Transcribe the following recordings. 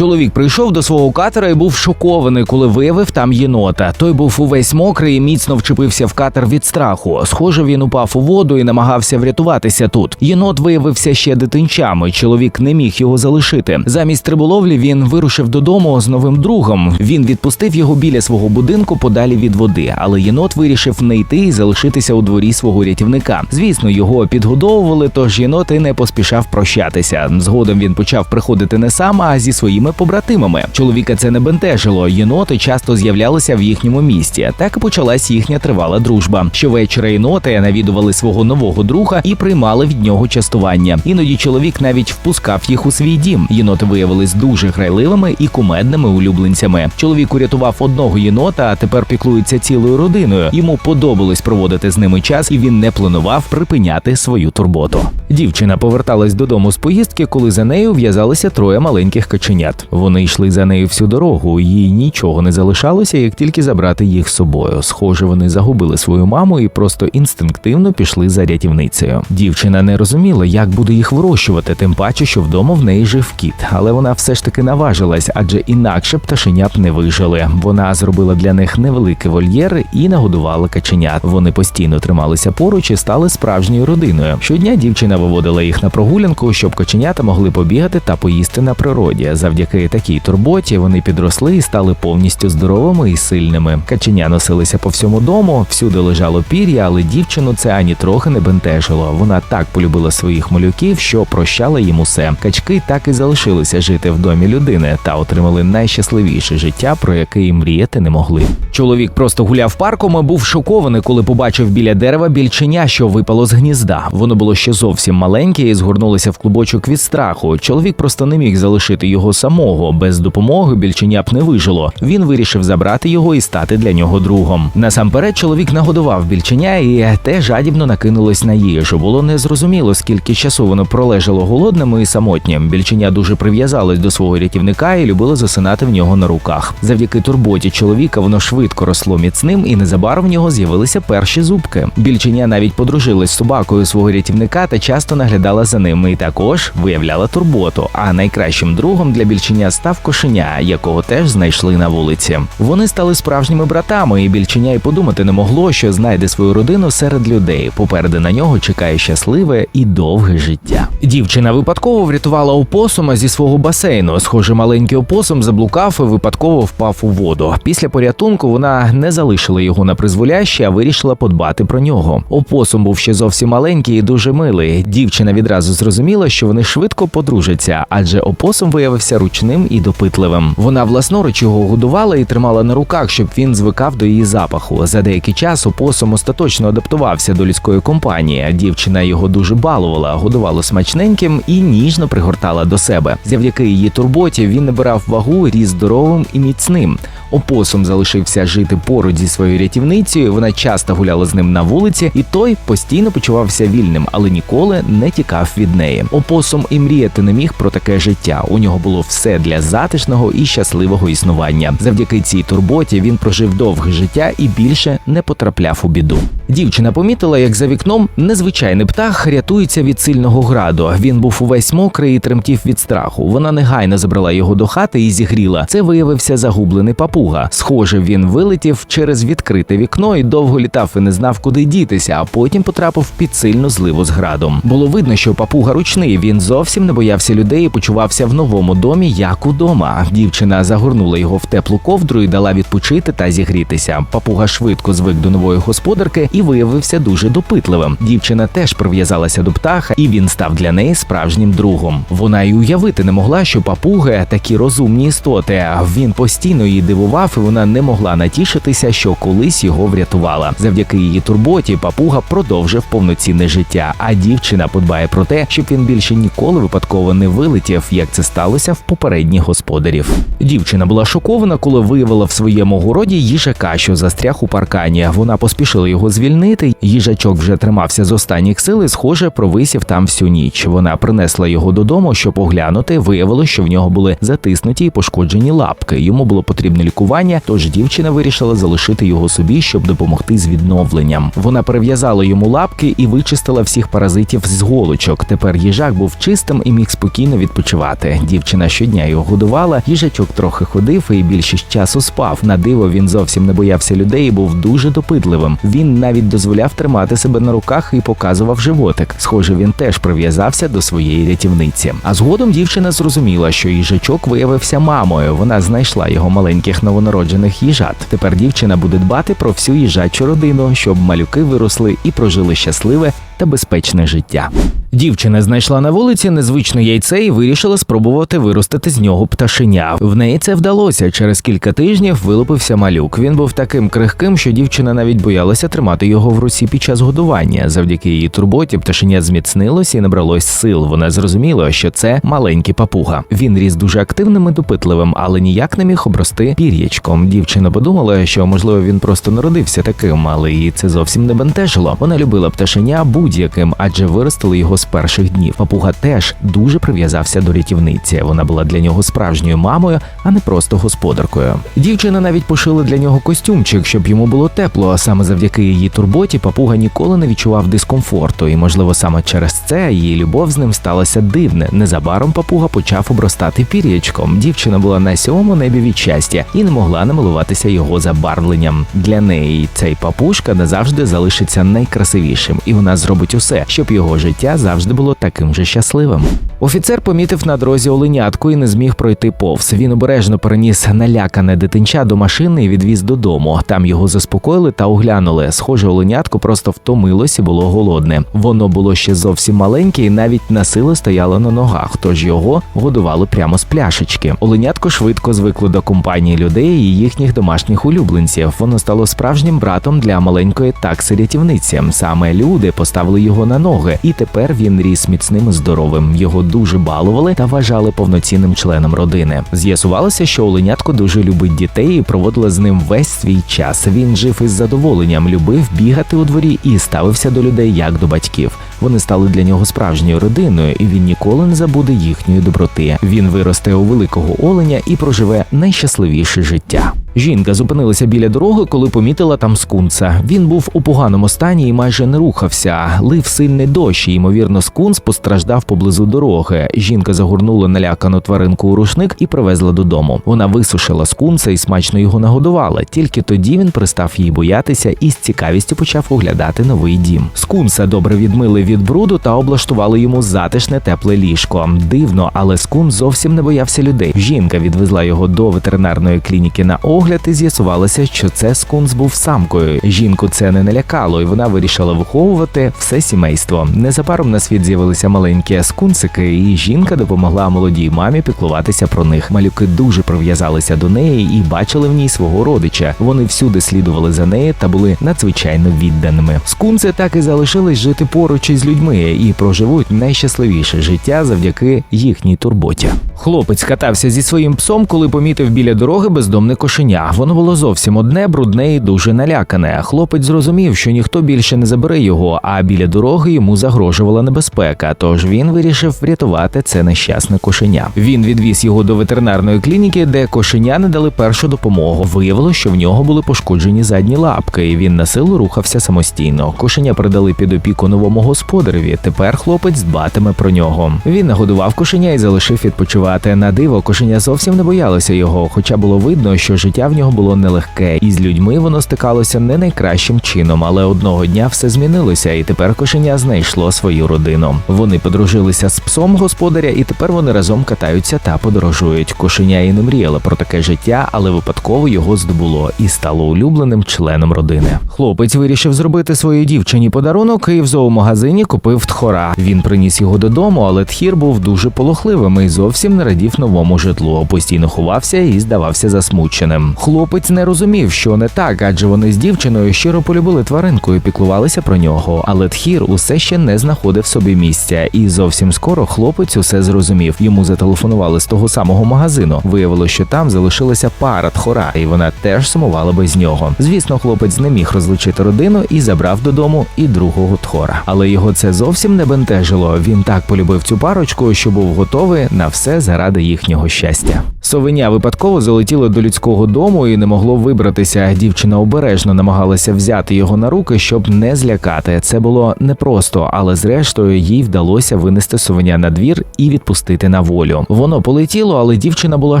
Чоловік прийшов до свого катера і був шокований, коли виявив там єнота. Той був увесь мокрий і міцно вчепився в катер від страху. Схоже, він упав у воду і намагався врятуватися тут. Єнот виявився ще дитинчами. Чоловік не міг його залишити. Замість риболовлі він вирушив додому з новим другом. Він відпустив його біля свого будинку подалі від води, але єнот вирішив не йти і залишитися у дворі свого рятівника. Звісно, його підгодовували, тож єнот і не поспішав прощатися. Згодом він почав приходити не сам, а зі своїми побратимами. Чоловіка це не бентежило. Єноти часто з'являлися в їхньому місті. Так і почалась їхня тривала дружба. Щовечора єноти навідували свого нового друга і приймали від нього частування. Іноді чоловік навіть впускав їх у свій дім. Єноти виявились дуже грайливими і кумедними улюбленцями. Чоловік урятував одного єнота, а тепер піклується цілою родиною. Йому подобалось проводити з ними час, і він не планував припиняти свою турботу. Дівчина поверталась додому з поїздки, коли за нею в'язалися троє маленьких каченят. Вони йшли за нею всю дорогу. Їй нічого не залишалося, як тільки забрати їх з собою. Схоже, вони загубили свою маму і просто інстинктивно пішли за рятівницею. Дівчина не розуміла, як буде їх вирощувати, тим паче, що вдома в неї жив кіт. Але вона все ж таки наважилась, адже інакше пташеня б не вижили. Вона зробила для них невеликий вольєр і нагодувала каченят. Вони постійно трималися поруч і стали справжньою родиною. Щодня дівчина виводила їх на прогулянку, щоб каченята могли побігати та поїсти на природі. Завдяки такій турботі вони підросли і стали повністю здоровими і сильними. Каченя носилися по всьому дому, всюди лежало пір'я, але дівчину це ані трохи не бентежило. Вона так полюбила своїх малюків, що прощала їм усе. Качки так і залишилися жити в домі людини та отримали найщасливіше життя, про яке і мріяти не могли. Чоловік просто гуляв парком і був шокований, коли побачив біля дерева більченя, що випало з гнізда. Воно було ще зовсім маленьке і згорнулося в клубочок від страху. Чоловік просто не міг залишити його самого. Без допомоги більченя б не вижило. Він вирішив забрати його і стати для нього другом. Насамперед, чоловік нагодував більченя, і те жадібно накинулось на їжу. Було незрозуміло, скільки часу воно пролежало голодним і самотнім. Більченя дуже прив'язалось до свого рятівника і любило засинати в нього на руках. Завдяки турботі чоловіка воно швидко росло міцним, і незабаром в нього з'явилися перші зубки. Більченя навіть подружилась з собакою свого рятівника та часто наглядала за ним і також виявляла турботу. А найкращим другом для більченя став кошеня, якого теж знайшли на вулиці. Вони стали справжніми братами, і більченя й подумати не могло, що знайде свою родину серед людей. Попереду на нього чекає щасливе і довге життя. Дівчина випадково врятувала опосума зі свого басейну. Схоже, маленький опосум заблукав і випадково впав у воду. Після порятунку вона не залишила його на призволяще, а вирішила подбати про нього. Опосум був ще зовсім маленький і дуже милий. Дівчина відразу зрозуміла, що вони швидко подружаться, адже опосум виявився ручним і допитливим. Вона власноруч його годувала і тримала на руках, щоб він звикав до її запаху. За деякий час опосом остаточно адаптувався до людської компанії. Дівчина його дуже балувала, годувала смачненьким і ніжно пригортала до себе. Завдяки її турботі він набирав вагу, ріс здоровим і міцним. Опосум залишився жити поруч зі своєю рятівницею. Вона часто гуляла з ним на вулиці, і той постійно почувався вільним, але ніколи не тікав від неї. Опосум і мріяти не міг про таке життя. У нього було все для затишного і щасливого існування. Завдяки цій турботі він прожив довге життя і більше не потрапляв у біду. Дівчина помітила, як за вікном незвичайний птах рятується від сильного граду. Він був увесь мокрий і тремтів від страху. Вона негайно забрала його до хати і зігріла. Це виявився загублений папуга. Схоже, він вилетів через відкрите вікно і довго літав і не знав, куди дітися, а потім потрапив під сильну зливу з градом. Було видно, що папуга ручний. Він зовсім не боявся людей і почувався в новому домі, як удома. Дівчина загорнула його в теплу ковдру і дала відпочити та зігрітися. Папуга швидко звик до нової господарки і виявився дуже допитливим. Дівчина теж прив'язалася до птаха, і він став для неї справжнім другом. Вона й уявити не могла, що папуги такі розумні істоти. Він постійно її дивував, і вона не могла натішитися, що колись його врятувала. Завдяки її турботі папуга продовжив повноцінне життя. А дівчина подбає про те, щоб він більше ніколи випадково не вилетів, як це сталося в попередніх господарів. Дівчина була шокована, коли виявила в своєму городі їжака, що застряг у паркані. Вона поспішила його звільнити звільнити. Їжачок вже тримався з останніх сил і, схоже, провисів там всю ніч. Вона принесла його додому, щоб оглянути. Виявилося, що в нього були затиснуті і пошкоджені лапки. Йому було потрібне лікування, тож дівчина вирішила залишити його собі, щоб допомогти з відновленням. Вона перев'язала йому лапки і вичистила всіх паразитів з голочок. Тепер їжак був чистим і міг спокійно відпочивати. Дівчина щодня його годувала. Їжачок трохи ходив і більшість часу спав. На диво він зовсім не боявся людей і був дуже допитливим. Він навіть дозволяв тримати себе на руках і показував животик. Схоже, він теж прив'язався до своєї рятівниці. А згодом дівчина зрозуміла, що їжачок виявився мамою. Вона знайшла його маленьких новонароджених їжат. Тепер дівчина буде дбати про всю їжачу родину, щоб малюки виросли і прожили щасливе та безпечне життя. Дівчина знайшла на вулиці незвичне яйце і вирішила спробувати виростити з нього пташеня. В неї це вдалося. Через кілька тижнів вилупився малюк. Він був таким крихким, що дівчина навіть боялася тримати його в руці під час годування. Завдяки її турботі пташеня зміцнилось і набралось сил. Вона зрозуміла, що це маленький папуга. Він ріс дуже активним і допитливим, але ніяк не міг обрости пір'ячком. Дівчина подумала, що можливо він просто народився таким, але її це зовсім не бентежило. Вона любила пташеня будь-яким, адже виростили його з перших днів. Папуга теж дуже прив'язався до рятівниці. Вона була для нього справжньою мамою, а не просто господаркою. Дівчина навіть пошила для нього костюмчик, щоб йому було тепло. А саме завдяки її турботі папуга ніколи не відчував дискомфорту, і можливо саме через це її любов з ним сталася дивне. Незабаром папуга почав обростати пір'ячком. Дівчина була на сьомому небі від щастя і не могла намилуватися його забарвленням. Для неї цей папушка назавжди залишиться найкрасивішим, і вона зробить усе, щоб його життя завжди було таким же щасливим. Офіцер помітив на дорозі оленятку і не зміг пройти повз. Він обережно переніс налякане дитинча до машини і відвіз додому. Там його заспокоїли та оглянули. Схоже, оленятко просто втомилось і було голодне. Воно було ще зовсім маленьке і навіть на силу стояло на ногах, тож його годували прямо з пляшечки. Оленятко швидко звикло до компанії людей і їхніх домашніх улюбленців. Воно стало справжнім братом для маленької такси рятівниці. Саме люди поставили його на ноги, і тепер він ріс міцним і здоровим. Його дуже балували та вважали повноцінним членом родини. З'ясувалося, що Оленятко дуже любить дітей і проводила з ним весь свій час. Він жив із задоволенням, любив бігати у дворі і ставився до людей як до батьків. Вони стали для нього справжньою родиною, і він ніколи не забуде їхньої доброти. Він виросте у великого оленя і проживе найщасливіше життя. Жінка зупинилася біля дороги, коли помітила там скунса. Він був у поганому стані і майже не рухався. Лив сильний дощ, і ймовірно, скунс постраждав поблизу дороги. Жінка загорнула налякану тваринку у рушник і привезла додому. Вона висушила скунса і смачно його нагодувала. Тільки тоді він перестав її боятися і з цікавістю почав оглядати новий дім. Скунса добре відмили від бруду та облаштували йому затишне тепле ліжко. Дивно, але скун зовсім не боявся людей. Жінка відвезла його до ветеринарної клініки на огляд і з'ясувалося, що це скунс був самкою. Жінку це не налякало, і вона вирішила виховувати все сімейство. Незабаром на світ з'явилися маленькі скунсики, і жінка допомогла молодій мамі піклуватися про них. Малюки дуже прив'язалися до неї і бачили в ній свого родича. Вони всюди слідували за нею та були надзвичайно відданими. Скунси так і залишились жити поруч із людьми і проживуть найщасливіше життя завдяки їхній турботі. Хлопець катався зі своїм псом, коли помітив біля дороги бездомне кошеня. Воно було зовсім одне, брудне і дуже налякане. Хлопець зрозумів, що ніхто більше не забере його, а біля дороги йому загрожувала небезпека. Тож він вирішив врятувати це нещасне кошеня. Він відвіз його до ветеринарної клініки, де кошеня не дали першу допомогу. Виявилось, що в нього були пошкоджені задні лапки, і він на силу рухався самостійно. Кошеня передали під опіку новому господареві. Тепер хлопець дбатиме про нього. Він нагодував кошеня і залишив відпочивати. На диво кошеня зовсім не боялося його, хоча було видно, що життя в нього було нелегке, і з людьми воно стикалося не найкращим чином, але одного дня все змінилося, і тепер кошеня знайшло свою родину. Вони подружилися з псом господаря, і тепер вони разом катаються та подорожують. Кошеня і не мріяла про таке життя, але випадково його здобуло і стало улюбленим членом родини. Хлопець вирішив зробити своїй дівчині подарунок і в зоомагазині купив тхора. Він приніс його додому, але тхір був дуже полохливим і зовсім він радів новому житлу, постійно ховався і здавався засмученим. Хлопець не розумів, що не так, адже вони з дівчиною щиро полюбили тваринку і піклувалися про нього. Але тхір усе ще не знаходив собі місця, і зовсім скоро хлопець усе зрозумів. Йому зателефонували з того самого магазину. Виявилося, що там залишилася пара тхора, і вона теж сумувала без нього. Звісно, хлопець не міг розлучити родину і забрав додому і другого тхора. Але його це зовсім не бентежило. Він так полюбив цю парочку, що був готовий на все заради їхнього щастя. Совеня випадково залетіло до людського дому і не могло вибратися. Дівчина обережно намагалася взяти його на руки, щоб не злякати. Це було непросто, але зрештою їй вдалося винести совеня на двір і відпустити на волю. Воно полетіло, але дівчина була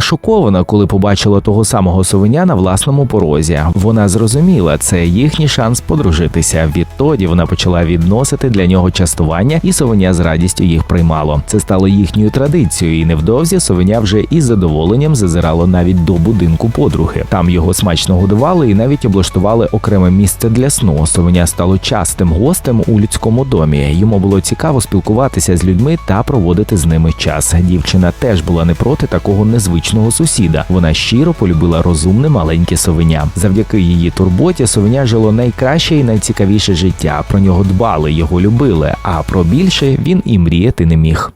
шокована, коли побачила того самого совеня на власному порозі. Вона зрозуміла, це їхній шанс подружитися. Відтоді вона почала відносити для нього частування, і совеня з радістю їх приймало. Це стало їхньою традицією, і невдовзі совеня вже із задоволенням зазирало навіть до будинку подруги. Там його смачно годували і навіть облаштували окреме місце для сну. Совеня стало частим гостем у людському домі. Йому було цікаво спілкуватися з людьми та проводити з ними час. Дівчина теж була не проти такого незвичного сусіда. Вона щиро полюбила розумне маленьке совеня. Завдяки її турботі совеня жило найкраще і найцікавіше життя. Про нього дбали, його любили. А про більше він і мріяти не міг.